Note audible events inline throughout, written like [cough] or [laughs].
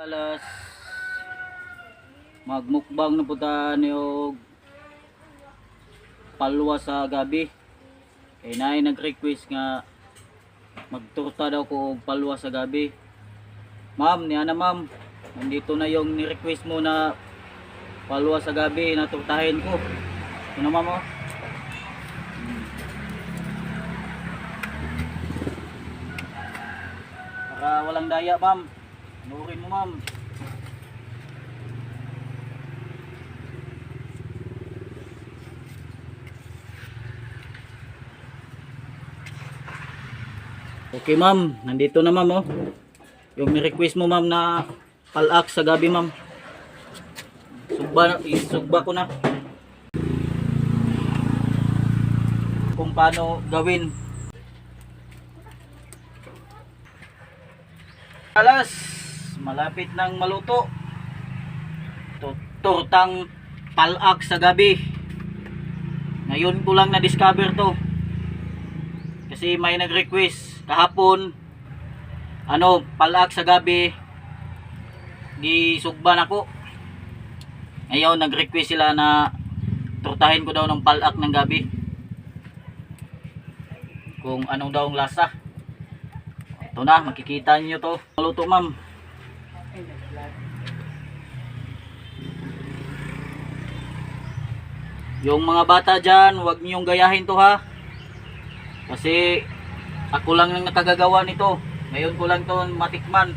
Alas magmukbang na puta niyo palwa sa gabi. Kay naay nag-request nga magturta daw ko og palwa sa gabi. Ma'am, niya na ma'am. Nandito na yung ni-request mo na palwa sa gabi na turtahin ko. Ano ma'am oh? Para walang daya ma'am. Nurin mo ma'am. Okay ma'am, nandito na ma'am oh. Yung ni-request mo ma'am na palak sa gabi ma'am. Sugba, isugba ko na. Kung paano gawin. Alas, malapit nang maluto. Tortang palak sa gabi. Ngayon ko lang na-discover to. Kasi may nag-request kahapon ano, palak sa gabi gisugban ako. Ngayon nag-request sila na turtahin ko daw ng palak ng gabi. Kung anong daw ang lasa. Ito na, makikita niyo to. Maluto ma'am. Yung mga bata dyan, huwag niyong gayahin to ha. Kasi ako lang nang nakagagawa nito. Ngayon ko lang to matikman.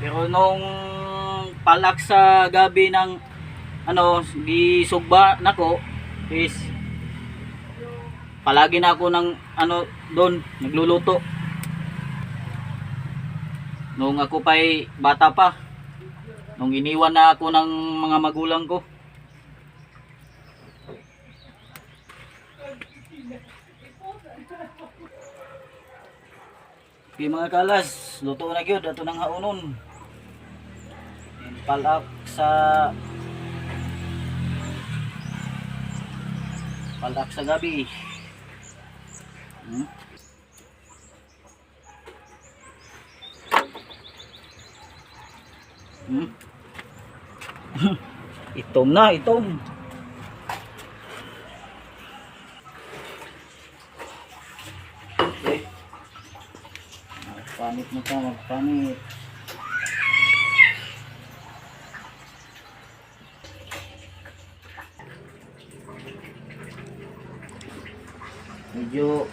Pero nung palak sa gabi ng ano, gisugba nako is palagi na ako ng ano doon nagluluto. Nung ako pa'y bata pa. Nung iniwan na ako ng mga magulang ko. Okay mga kalas, luto na gyud ato nang haunon. Palak sa Palak sa gabi. Hmm? Hmm? [laughs] itom na, itom. Okay. Magpanit mo ka, magpanit. Medyo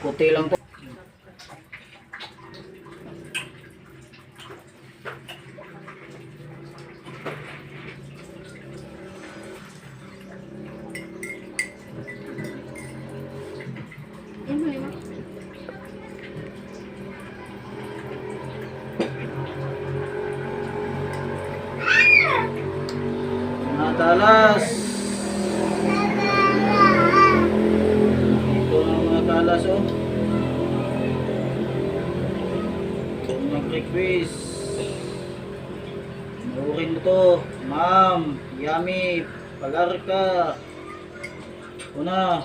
puti lang to. Oh. Nag-request. Manurin mo to. Ma'am, yummy. Pag-aral ka. Una.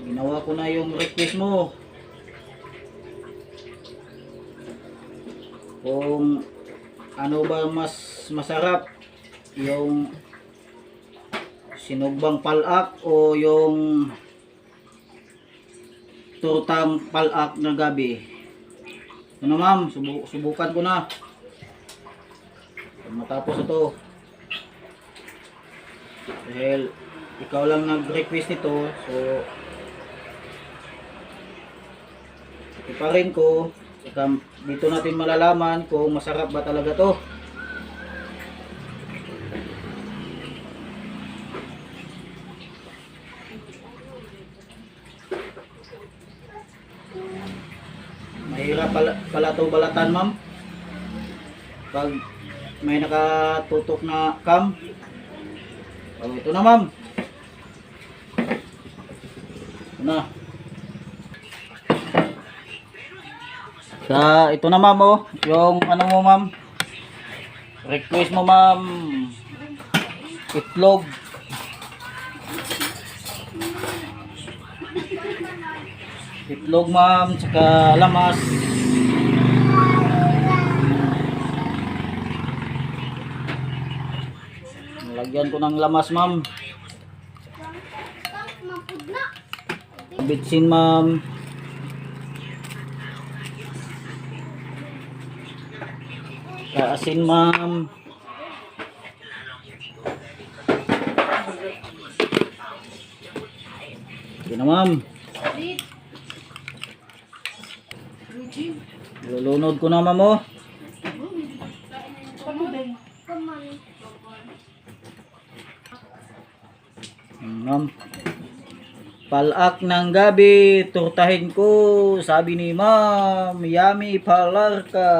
Ginawa ko na yung request mo. Kung ano ba mas masarap yung sinugbang palak o yung turtang palak na gabi. Ano ma'am? Subu- subukan ko na. Matapos ito. Dahil ikaw lang nag request nito so iparin ko. Saka dito natin malalaman kung masarap ba talaga to. Pala, pala to balatan ma'am. Pag may nakatutok na cam. Oh, ito na ma'am. Ito na. Sa ito na ma'am oh, yung ano mo ma'am. Request mo ma'am. Itlog. Itlog ma'am, tsaka lamas. Lagyan ko ng lamas, ma'am. Bitsin, ma'am. Kaasin, ma'am. Ito na, ma'am. Lulunod ko na, ma'am, oh. Ma'am. Palak ng gabi, turtahin ko, sabi ni ma'am, yummy palar ka.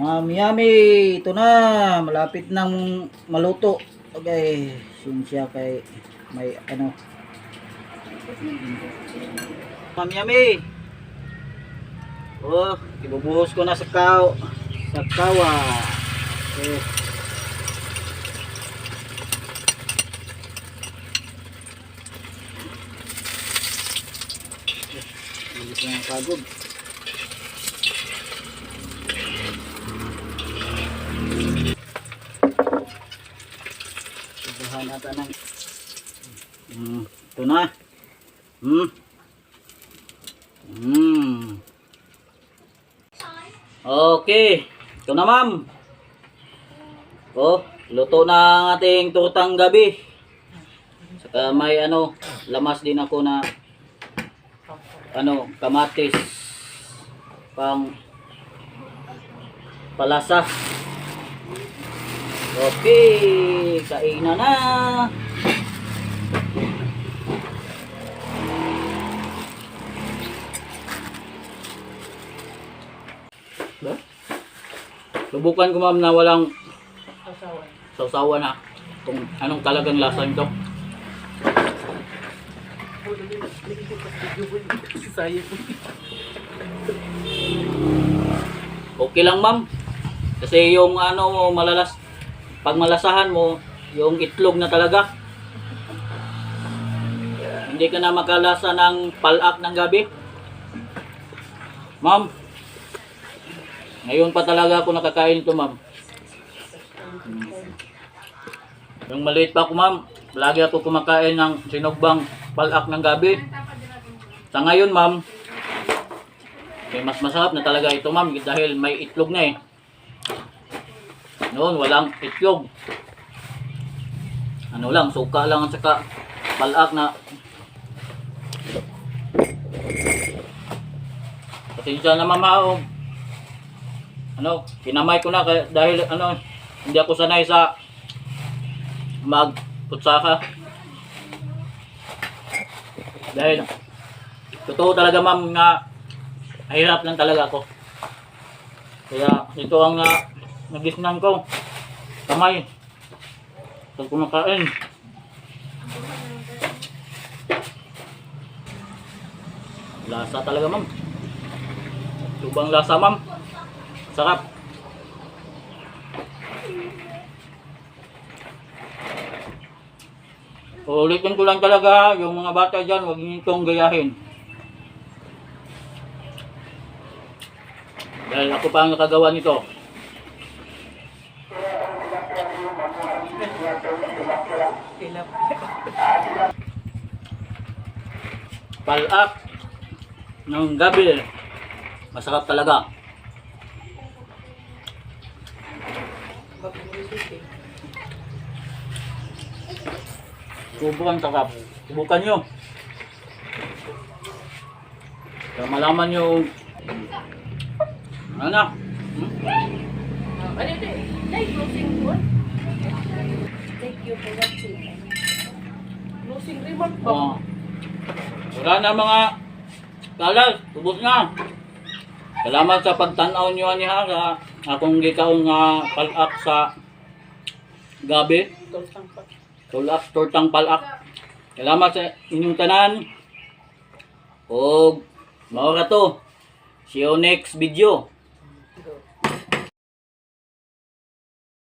Ma'am, yummy, ito na, malapit nang maluto. Okay, sinsya kay may ano. Ma'am, yummy. Oh, ibubuhos ko na sa kaw, sa kawa. Okay. Ang pagod. Subuhan natin ng... Hmm, ito na. Hmm. Hmm. Okay. Ito na ma'am. Oh, luto na ang ating tutang gabi. Saka may ano, lamas din ako na ano, kamatis pang palasa. Okay, kainan na. Ba? Subukan ko ma'am na walang sausawan na kung anong talagang lasa nito. Okay lang ma'am. Kasi yung ano malalas pag malasahan mo yung itlog na talaga. Hindi ka na makalasa ng palak ng gabi. Ma'am. Ngayon pa talaga ako nakakain ito, ma'am. Yung maliit pa ako, ma'am, lagi ako kumakain ng sinugbang palak ng gabi. Sa ngayon, ma'am, may mas masarap na talaga ito, ma'am, dahil may itlog na eh. Noon, walang itlog. Ano lang, suka lang at saka palak na Pasensya na mama, oh. Ano, kinamay ko na dahil ano, hindi ako sanay sa magputsaka. Dahil totoo talaga ma'am nga hirap lang talaga ako. Kaya ito ang uh, nagisnan ko. Kamay. Pag kumakain. Lasa talaga ma'am. Lubang lasa ma'am. Sarap. Ulitin ko lang talaga, yung mga bata dyan, huwag niyo itong gayahin. Dahil ako pa ang nakagawa nito. Palak ng gabi. Masarap talaga. Sobrang sarap. Subukan nyo. Para malaman nyo ano na? Hmm? Ano closing doon? Thank you for watching. Closing remark ba? Oh. Wala na mga kalas. Tubos na. Salamat sa pagtanaw nyo ani ha sa akong gikaon nga palak sa gabi. Tortang pa. Tulak, tortang palak. Salamat sa inyong tanan. O, maura to. See you next video.